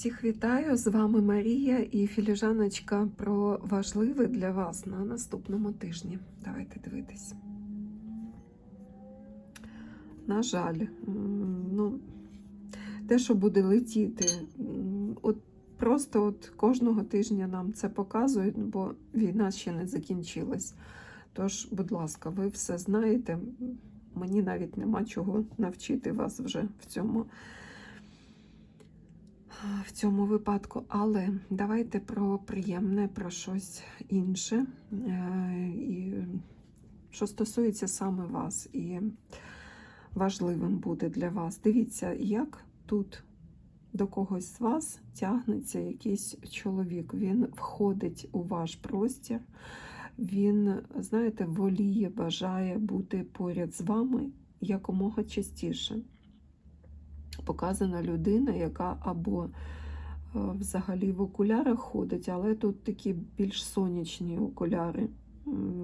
Всіх вітаю! З вами Марія і філіжаночка про важливе для вас на наступному тижні. Давайте дивитись. На жаль, ну, те, що буде летіти, от просто от кожного тижня нам це показують, бо війна ще не закінчилась. Тож, будь ласка, ви все знаєте. Мені навіть нема чого навчити вас вже в цьому в цьому випадку. Але давайте про приємне, про щось інше, е, і що стосується саме вас, і важливим буде для вас. Дивіться, як тут до когось з вас тягнеться якийсь чоловік. Він входить у ваш простір. Він, знаєте, воліє, бажає бути поряд з вами якомога частіше. Показана людина, яка або е, взагалі в окулярах ходить, але тут такі більш сонячні окуляри.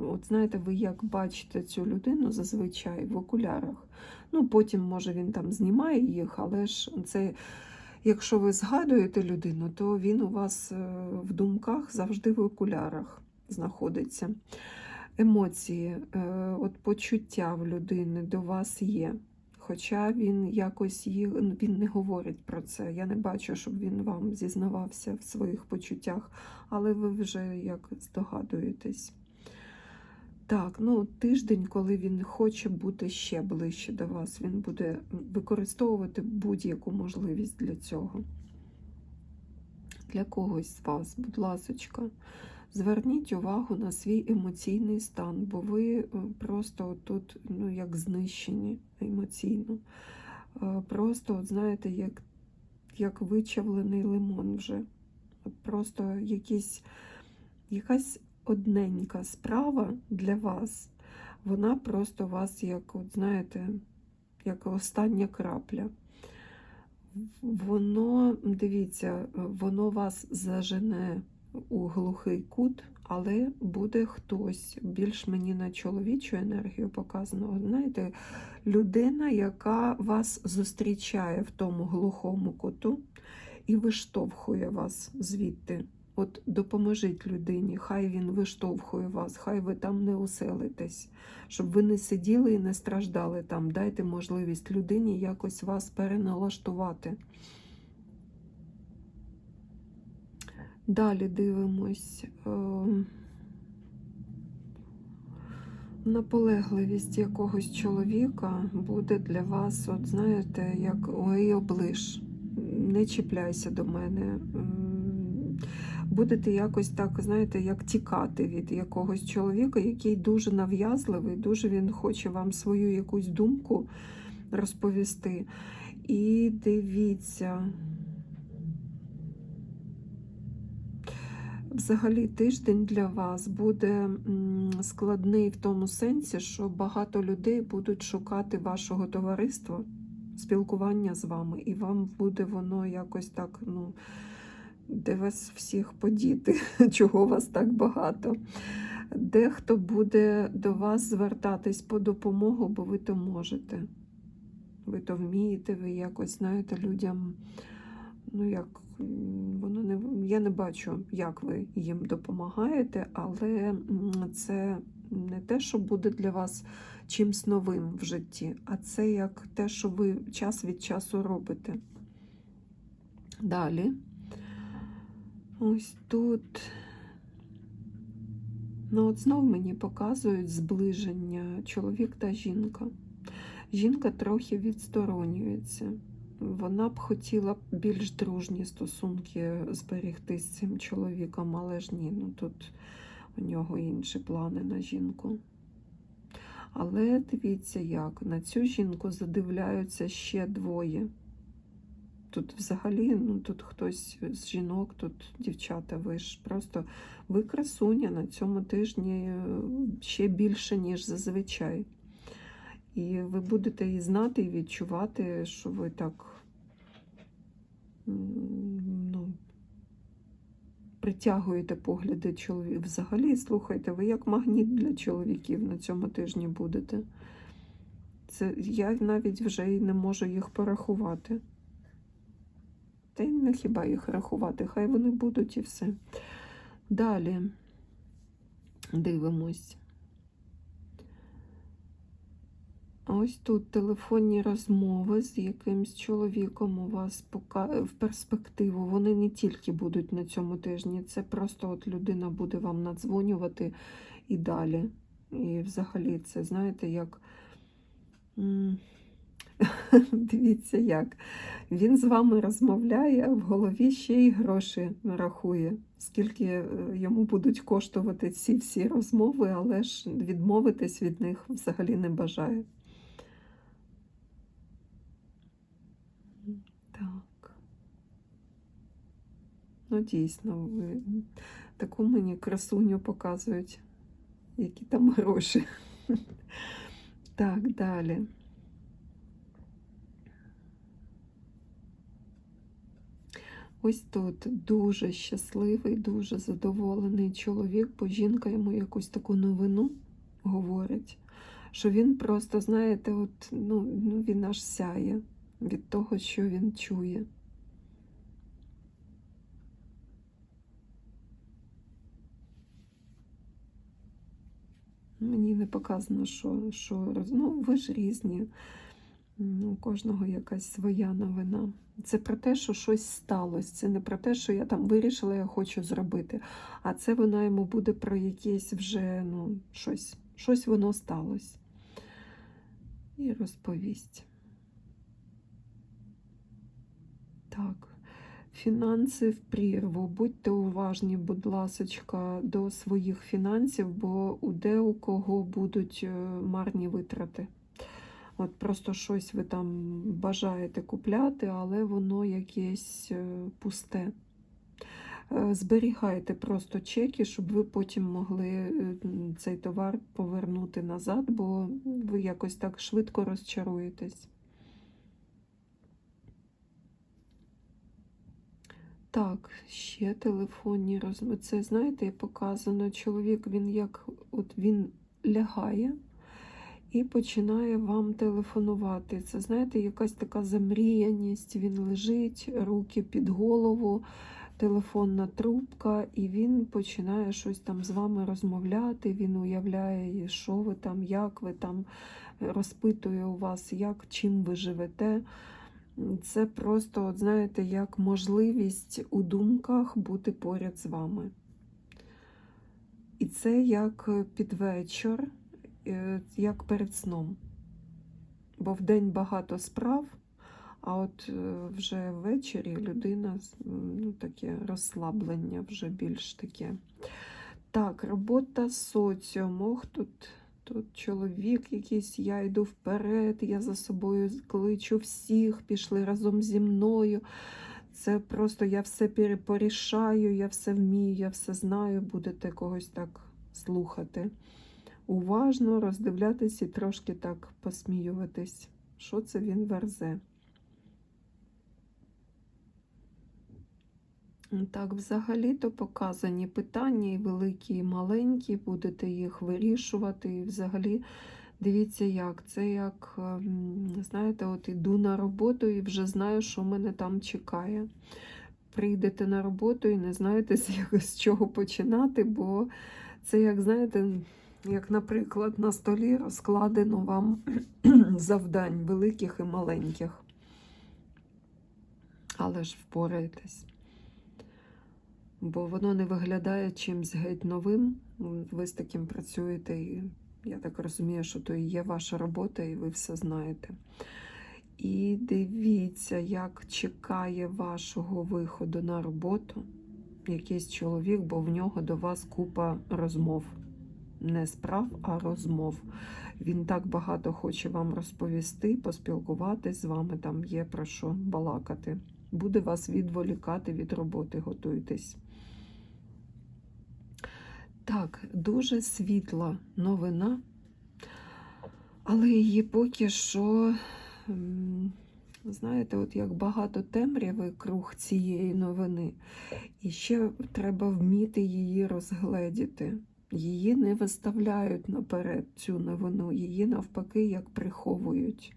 От знаєте, ви як бачите цю людину зазвичай в окулярах. Ну, потім, може, він там знімає їх, але ж це, якщо ви згадуєте людину, то він у вас е, в думках завжди в окулярах знаходиться. Емоції, е, от почуття в людини до вас є. Хоча він якось їх він не говорить про це. Я не бачу, щоб він вам зізнавався в своїх почуттях, але ви вже як здогадуєтесь. Так, ну тиждень, коли він хоче бути ще ближче до вас, він буде використовувати будь-яку можливість для цього. Для когось з вас, будь ласочка, зверніть увагу на свій емоційний стан, бо ви е, просто тут ну, як знищені емоційно. Е, Просто, от знаєте, як, як вичавлений лимон вже. Просто якісь, якась одненька справа для вас, вона просто вас, як, от знаєте, як остання крапля. Воно, дивіться, воно вас зажене у глухий кут, але буде хтось більш мені на чоловічу енергію показано. Знаєте, людина, яка вас зустрічає в тому глухому куту і виштовхує вас звідти. От допоможіть людині, хай він виштовхує вас, хай ви там не оселитесь, щоб ви не сиділи і не страждали там. Дайте можливість людині якось вас переналаштувати. Далі дивимось. е, Наполегливість якогось чоловіка буде для вас, от знаєте, як ой, оближ, не чіпляйся до мене. Будете якось так, знаєте, як тікати від якогось чоловіка, який дуже нав'язливий, дуже він хоче вам свою якусь думку розповісти. І дивіться. Взагалі тиждень для вас буде складний в тому сенсі, що багато людей будуть шукати вашого товариства, спілкування з вами, і вам буде воно якось так, ну, де вас всіх подіти, чого вас так багато. Дехто буде до вас звертатись по допомогу, бо ви то можете. Ви то вмієте, ви якось знаєте людям, ну як воно не я не бачу, як ви їм допомагаєте, але це не те, що буде для вас чимсь новим в житті, а це як те, що ви час від часу робите. Далі. Ось тут. Ну, от знов мені показують зближення чоловік та жінка. Жінка трохи відсторонюється. Вона б хотіла більш дружні стосунки зберегти з цим чоловіком, але ж ні, ну тут у нього інші плани на жінку. Але дивіться, як на цю жінку задивляються ще двоє. Тут взагалі, ну тут хтось з жінок, тут дівчата, ви ж просто ви красуня на цьому тижні е, ще більше, ніж зазвичай. І ви будете і знати, і відчувати, що ви так ну, притягуєте погляди чоловіків. Взагалі, слухайте, ви як магніт для чоловіків на цьому тижні будете. Це я навіть вже і не можу їх порахувати. Та й не хіба їх рахувати, хай вони будуть і все. Далі дивимось. Ось тут телефонні розмови з якимсь чоловіком у вас в перспективу. Вони не тільки будуть на цьому тижні, це просто от людина буде вам надзвонювати і далі. І взагалі це, знаєте, як. Дивіться, як. Він з вами розмовляє, в голові ще й гроші рахує, скільки е, йому будуть коштувати ці всі розмови, але ж відмовитись від них взагалі не бажає. Так. Ну, дійсно, таку мені красуню показують, які там гроші. Так, далі. Ось тут дуже щасливий, дуже задоволений чоловік, бо жінка йому якусь таку новину говорить, що він просто, знаєте, от, ну, він аж сяє від того, що він чує. Мені не показано, що, що ну, ви ж різні. У кожного якась своя новина. Це про те, що щось сталося. Це не про те, що я там вирішила, я хочу зробити. А це вона йому буде про якесь вже ну, щось, щось воно сталося. І розповість. Так. Фінанси в прірву. Будьте уважні, будь ласочка, до своїх фінансів, бо у де у кого будуть е, марні витрати. От просто щось ви там бажаєте купляти, але воно якесь е, пусте. Е, Зберігайте просто чеки, щоб ви потім могли цей товар повернути назад, бо ви якось так швидко розчаруєтесь. Так, ще телефонні розмови. Це, знаєте, показано чоловік, він як от він лягає і починає вам телефонувати. Це, знаєте, якась така замріяність. Він лежить, руки під голову, телефонна трубка, і він починає щось там з вами розмовляти. Він уявляє, що ви там, як ви там, розпитує у вас, як, чим ви живете. Це просто, от знаєте, як можливість у думках бути поряд з вами. І це як під вечір, е, як перед сном. Бо вдень багато справ, а от е, вже ввечері людина ну, таке розслаблення вже більш таке. Так, робота з соціумом. Тут, тут чоловік якийсь, я йду вперед, я за собою кличу всіх, пішли разом зі мною. Це просто я все порішаю, я все вмію, я все знаю, будете когось так слухати. Уважно роздивлятись і трошки так посміюватись. Що це він верзе? Так, взагалі-то показані питання і великі, і маленькі, будете їх вирішувати. І взагалі, дивіться, як це як, ем, знаєте, от іду на роботу і вже знаю, що мене там чекає. Прийдете на роботу і не знаєте, з, чого починати, бо це, як знаєте, як, наприклад, на столі розкладено вам завдань великих і маленьких. Але ж впораєтесь бо воно не виглядає чимсь геть новим. Ви з таким працюєте, і я так розумію, що то і є ваша робота, і ви все знаєте. І дивіться, як чекає вашого виходу на роботу якийсь чоловік, бо в нього до вас купа розмов. Не справ, а розмов. Він так багато хоче вам розповісти, поспілкуватись з вами, там є про що балакати. Буде вас відволікати від роботи, готуйтесь. Так, дуже світла новина, але її поки що, знаєте, от як багато темряви круг цієї новини, і ще треба вміти її розгледіти. Її не виставляють наперед цю новину, її навпаки як приховують.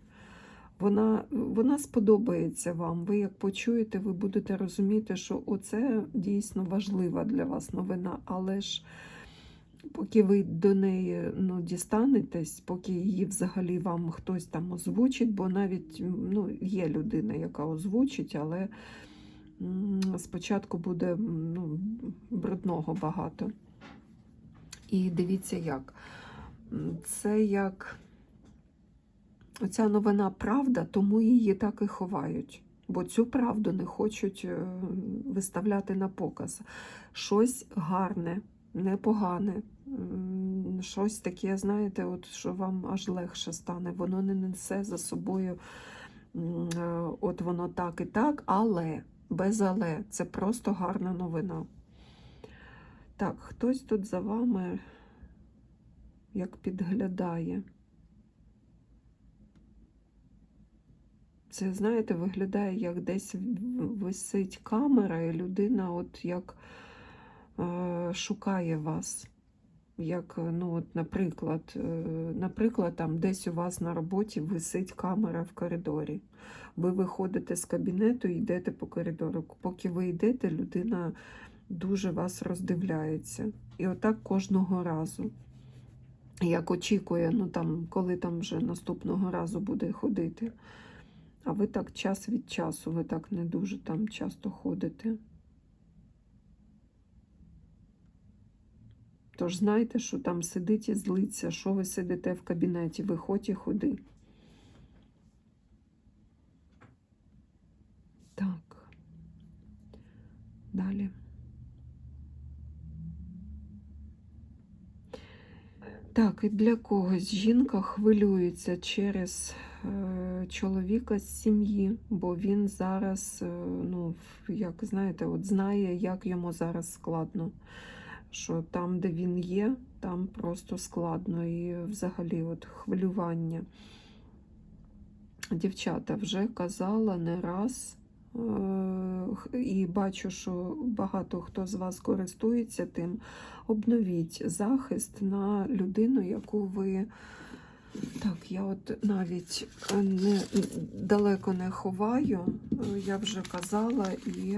Вона, вона сподобається вам. Ви як почуєте, ви будете розуміти, що оце дійсно важлива для вас новина, але ж поки ви до неї ну, дістанетесь, поки її взагалі вам хтось там озвучить, бо навіть ну, є людина, яка озвучить, але спочатку буде ну, брудного багато. І дивіться як. Це як оця новина правда, тому її так і ховають. Бо цю правду не хочуть е, виставляти на показ. Щось гарне, непогане, щось таке, знаєте, от, що вам аж легше стане. Воно не несе за собою, е, от воно так і так, але без але. Це просто гарна новина. Так, хтось тут за вами як підглядає. Це, знаєте, виглядає, як десь висить камера, і людина, от як шукає вас. Як, е, ну, от, наприклад, е, наприклад, там десь у вас на роботі висить камера в коридорі. Ви виходите з кабінету і йдете по коридору. Поки ви йдете, людина дуже вас роздивляється. І отак кожного разу. Як очікує, ну там, коли там вже наступного разу буде ходити. А ви так час від часу, ви так не дуже там часто ходите. Тож знайте, що там сидить і злиться, що ви сидите в кабінеті, виходь і ходи. Так. Далі. Так, і для когось жінка хвилюється через е, чоловіка з сім'ї, бо він зараз, е, ну, як знаєте, от знає, як йому зараз складно. Що там, де він є, там просто складно і взагалі от хвилювання. Дівчата вже казала не раз, е, і бачу, що багато хто з вас користується тим. Обновіть захист на людину, яку ви. Так, я от навіть е, не, далеко не ховаю, е, я вже казала, і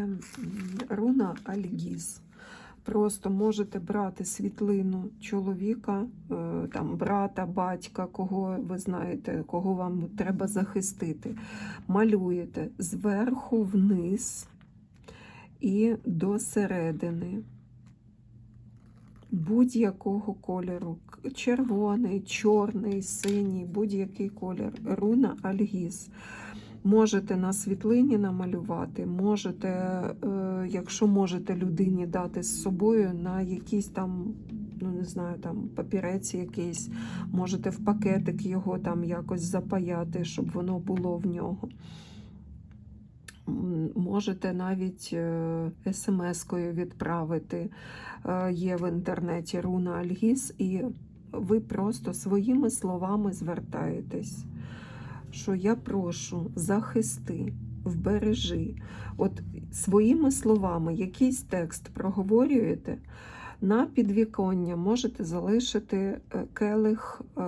руна Альгіз. Просто можете брати світлину чоловіка, е, там, брата, батька, кого ви знаєте, кого вам треба захистити. Малюєте зверху вниз і до середини будь-якого кольору. Червоний, чорний, синій, будь-який колір. Руна Альгіз. Можете на світлині намалювати, можете, е, якщо можете людині дати з собою на якийсь там, ну не знаю, там папірець якийсь, можете в пакетик його там якось запаяти, щоб воно було в нього. Можете навіть е, смс-кою відправити. Е, Є в інтернеті руна Альгіз, і ви просто своїми словами звертаєтесь, що я прошу, захисти, вбережи. От своїми словами якийсь текст проговорюєте, на підвіконня можете залишити е, келих е,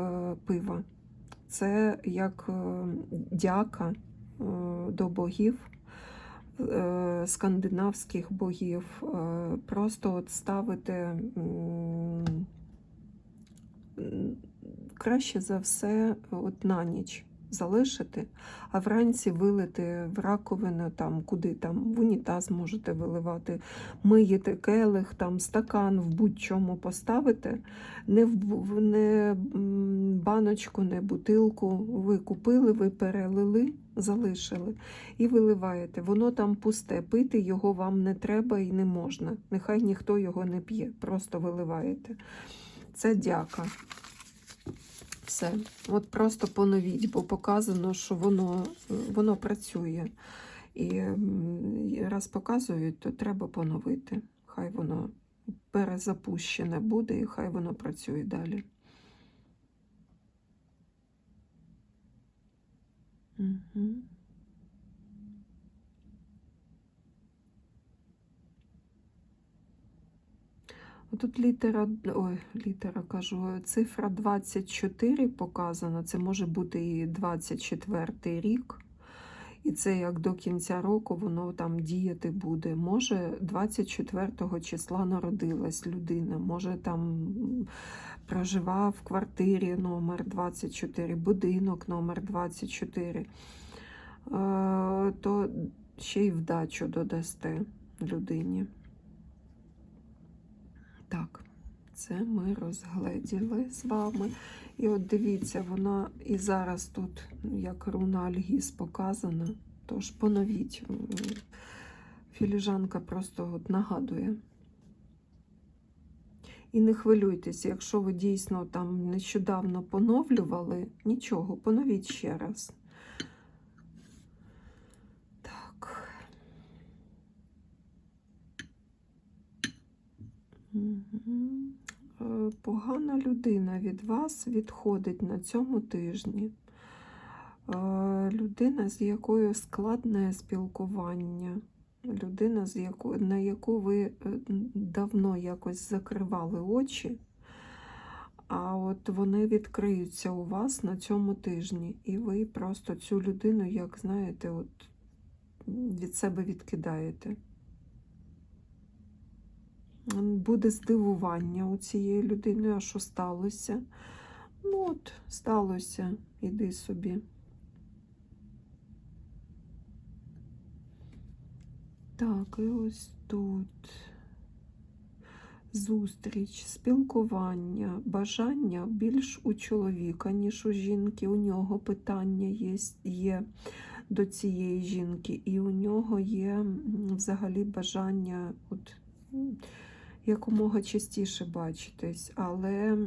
пива. Це як е, дяка до богів скандинавських богів. Просто от ставити краще за все от на ніч залишити, а вранці вилити в раковину, там, куди там, в унітаз можете виливати, миєте келих, там, стакан в будь-чому поставите, не в не баночку, не бутилку. Ви купили, ви перелили, залишили і виливаєте. Воно там пусте, пити його вам не треба і не можна. Нехай ніхто його не п'є, просто виливаєте. Це дяка. Все. От просто поновіть, бо показано, що воно, воно працює. І раз показують, то треба поновити. Хай воно перезапущене буде, і хай воно працює далі. Угу. Тут літера, ой, літера кажу, цифра 24 показана. Це може бути і 24 рік. І це як до кінця року воно там діяти буде. Може, 24 числа народилась людина, може там проживав в квартирі номер 24, будинок номер 24. Е, То ще й вдачу додасте людині. Так, це ми розгледіли з вами. І от дивіться, вона і зараз тут, як руна Альгіз показана, тож поновіть. Філіжанка просто от нагадує. І не хвилюйтесь, якщо ви дійсно там нещодавно поновлювали, нічого, поновіть ще раз. Так. Е, Погана людина від вас відходить на цьому тижні. Е, Людина, з якою складне спілкування, людина, на яку ви е, давно якось закривали очі, а от вони відкриються у вас на цьому тижні, і ви просто цю людину, як знаєте, от від себе відкидаєте. Буде здивування у цієї людини, а що сталося? Ну от, сталося, іди собі. Так, і ось тут зустріч, спілкування, бажання більш у чоловіка, ніж у жінки. У нього питання є, є до цієї жінки, і у нього є взагалі бажання от, якомога частіше бачитись, але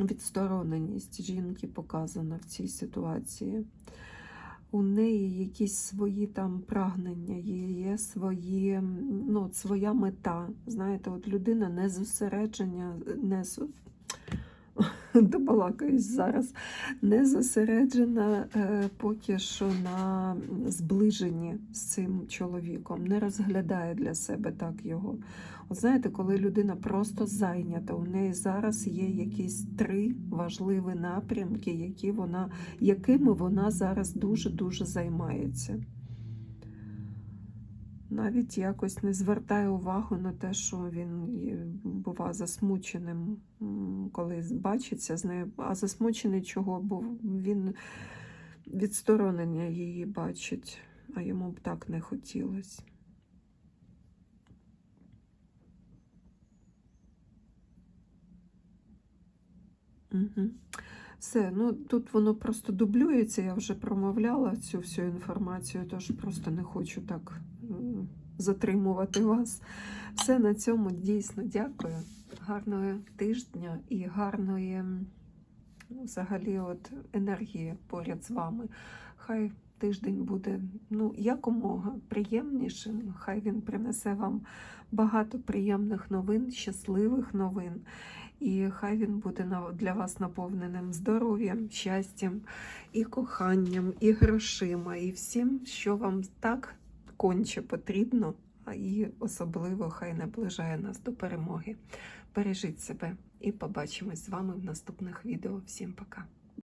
відстороненість жінки показана в цій ситуації. У неї якісь свої там прагнення, є, свої, ну, своя мета. Знаєте, от людина не зосередження, не добалакаюсь зараз, не зосереджена е, поки що на зближенні з цим чоловіком, не розглядає для себе так його. От знаєте, коли людина просто зайнята, у неї зараз є якісь три важливі напрямки, які вона, якими вона зараз дуже-дуже займається. Навіть якось не звертає увагу на те, що він бува засмученим, коли бачиться з нею. А засмучений чого? Бо він відсторонення її бачить, а йому б так не хотілося. Угу. Все, ну тут воно просто дублюється, я вже промовляла цю всю інформацію, тож просто не хочу так затримувати вас. Все на цьому дійсно дякую. Гарного тижня і гарної взагалі от енергії поряд з вами. Хай тиждень буде ну, якомога приємнішим. Хай він принесе вам багато приємних новин, щасливих новин. І хай він буде для вас наповненим здоров'ям, щастям, і коханням, і грошима, і всім, що вам так конче потрібно, і особливо хай наближає нас до перемоги. Бережіть себе і побачимось з вами в наступних відео. Всім пока!